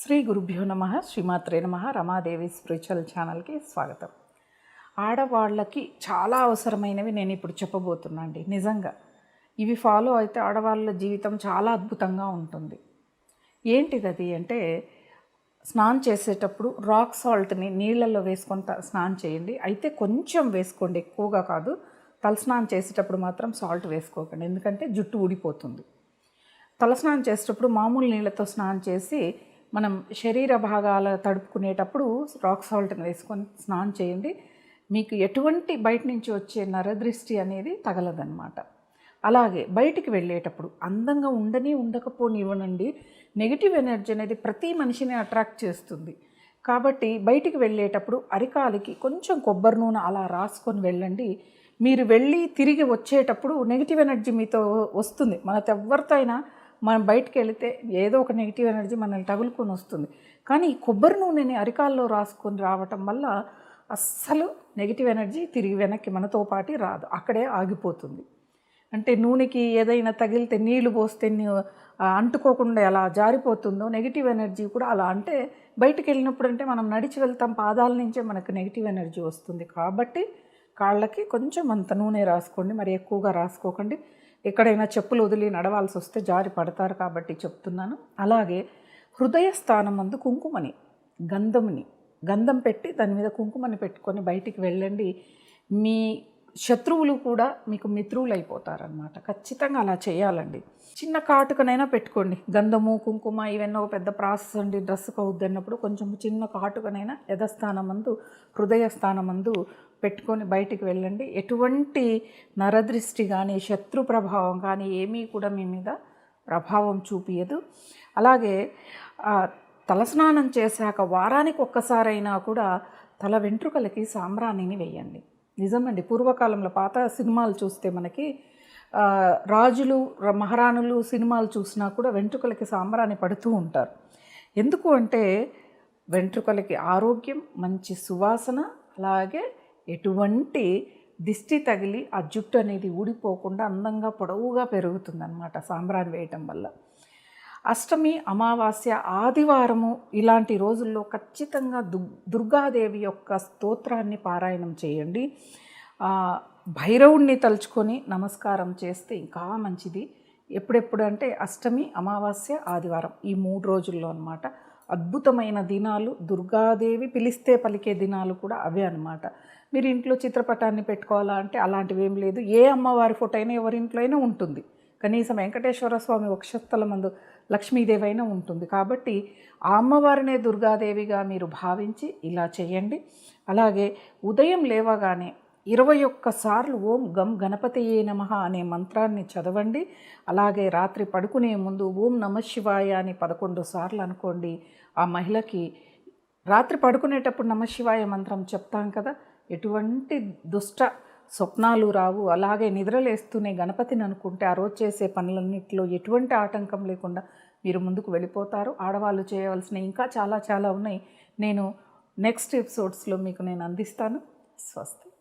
శ్రీ గురుభ్యో నమ శ్రీమాత్రే నమ రమాదేవి స్పిరిచువల్ ఛానల్కి స్వాగతం. ఆడవాళ్ళకి చాలా అవసరమైనవి నేను ఇప్పుడు చెప్పబోతున్నా అండి నిజంగా. ఇవి ఫాలో అయితే ఆడవాళ్ళ జీవితం చాలా అద్భుతంగా ఉంటుంది. ఏంటిది అది అంటే స్నానం చేసేటప్పుడు రాక్ సాల్ట్ని నీళ్ళల్లో వేసుకొని స్నానం చేయండి. అయితే కొంచెం వేసుకోండి ఎక్కువగా కాదు. తలస్నానం చేసేటప్పుడు మాత్రం సాల్ట్ వేసుకోకండి ఎందుకంటే జుట్టు ఊడిపోతుంది. తలస్నానం చేసేటప్పుడు మామూలు నీళ్ళతో స్నానం చేసి మనం శరీర భాగాల తడుపుకునేటప్పుడు రాక్ సాల్ట్ని వేసుకొని స్నానం చేయండి. మీకు ఎటువంటి బయట నుంచి వచ్చే నరదృష్టి అనేది తగలదన్నమాట. అలాగే బయటికి వెళ్ళేటప్పుడు అందంగా ఉండని ఉండకపోనివ్వనండి. నెగిటివ్ ఎనర్జీ అనేది ప్రతి మనిషిని అట్రాక్ట్ చేస్తుంది. కాబట్టి బయటికి వెళ్ళేటప్పుడు అరికాలికి కొంచెం కొబ్బరి నూనె అలా రాసుకొని వెళ్ళండి. మీరు వెళ్ళి తిరిగి వచ్చేటప్పుడు నెగిటివ్ ఎనర్జీ మీతో వస్తుంది. మనతో ఎవరితో అయినా మనం బయటకు వెళితే ఏదో ఒక నెగిటివ్ ఎనర్జీ మనల్ని తగులుకొని వస్తుంది. కానీ ఈ కొబ్బరి నూనెని అరికాల్లో రాసుకొని రావటం వల్ల అస్సలు నెగిటివ్ ఎనర్జీ తిరిగి వెనక్కి మనతో పాటి రాదు. అక్కడే ఆగిపోతుంది. అంటే నూనెకి ఏదైనా తగిలితే నీళ్ళు పోస్తే నీ- అంటుకోకుండా ఎలా జారిపోతుందో నెగిటివ్ ఎనర్జీ కూడా అలా. అంటే బయటికి వెళ్ళినప్పుడు అంటే మనం నడిచి వెళ్తాం పాదాల నుంచే మనకు నెగిటివ్ ఎనర్జీ వస్తుంది. కాబట్టి కాళ్ళకి కొంచెం అంత నూనె రాసుకోండి. మరి ఎక్కువగా రాసుకోకండి. ఎక్కడైనా చెప్పులు వదిలి నడవాల్సి వస్తే జారి పడతారు కాబట్టి చెప్తున్నాను. అలాగే హృదయ స్థానం అందు కుంకుమని గంధముని గంధం పెట్టి దాని మీద కుంకుమని పెట్టుకొని బయటికి వెళ్ళండి. మీ శత్రువులు కూడా మీకు మిత్రువులు అయిపోతారనమాట ఖచ్చితంగా అలా చేయాలండి. చిన్న కాటుకనైనా పెట్టుకోండి. గంధము కుంకుమ ఇవన్నీ ఒక పెద్ద ప్రాసెస్ అండి. డ్రెస్సుకు అవుద్ది అన్నప్పుడు కొంచెం చిన్న కాటుకనైనా యథస్థానమందు హృదయ స్థానమందు పెట్టుకొని బయటికి వెళ్ళండి. ఎటువంటి నరదృష్టి కానీ శత్రు ప్రభావం కానీ ఏమీ కూడా మీ మీద ప్రభావం చూపించదు అలాగే తలస్నానం చేశాక వారానికి ఒక్కసారైనా కూడా తల వెంట్రుకలకి సాంబ్రాణిని వేయండి. నిజమండి. పూర్వకాలంలో పాత సినిమాలు చూస్తే మనకి రాజులు మహారాణులు సినిమాలు చూసినా కూడా వెంట్రుకలకి సాంబ్రాణి పడుతూ ఉంటారు. ఎందుకు అంటే వెంట్రుకలకి ఆరోగ్యం మంచి సువాసన అలాగే ఎటువంటి దిష్టి తగిలి ఆ జుట్టు అనేది ఊడిపోకుండా అందంగా పొడవుగా పెరుగుతుందన్నమాట సాంబ్రాణి వేయటం వల్ల. అష్టమి అమావాస్య ఆదివారము ఇలాంటి రోజుల్లో ఖచ్చితంగా దు దుర్గాదేవి యొక్క స్తోత్రాన్ని పారాయణం చేయండి. భైరవుణ్ణి తలుచుకొని నమస్కారం చేస్తే ఇంకా మంచిది. ఎప్పుడెప్పుడు అంటే అష్టమి అమావాస్య ఆదివారం ఈ మూడు రోజుల్లో అనమాట అద్భుతమైన దినాలు దుర్గాదేవి పిలిస్తే పలికే దినాలు కూడా అవే అనమాట మీరు ఇంట్లో చిత్రపటాన్ని పెట్టుకోవాలా అంటే అలాంటివి ఏం లేదు. ఏ అమ్మవారి ఫోటో అయినా ఎవరింట్లో అయినా ఉంటుంది. కనీసం వెంకటేశ్వర స్వామి వక్షస్థల మందు లక్ష్మీదేవి అయినా ఉంటుంది. కాబట్టి ఆ అమ్మవారినే దుర్గాదేవిగా మీరు భావించి ఇలా చేయండి. అలాగే ఉదయం లేవగానే ఇరవై ఒక్కసార్లు ఓం గం గణపతియే నమ అనే మంత్రాన్ని చదవండి. అలాగే రాత్రి పడుకునే ముందు ఓం నమ శివాయ అని పదకొండు సార్లు అనుకోండి. ఆ మహిళకి రాత్రి పడుకునేటప్పుడు నమశివాయ మంత్రం చెప్తాం కదా. ఎటువంటి దుష్ట స్వప్నాలు రావు. అలాగే నిద్రలేస్తూనే గణపతిని అనుకుంటే ఆ రోజు చేసే పనులన్నింటిలో ఎటువంటి ఆటంకం లేకుండా మీరు ముందుకు వెళ్ళిపోతారు. ఆడవాళ్ళు చేయవలసిన ఇంకా చాలా చాలా ఉన్నాయి. నేను నెక్స్ట్ ఎపిసోడ్స్లో మీకు నేను అందిస్తాను. స్వస్తి.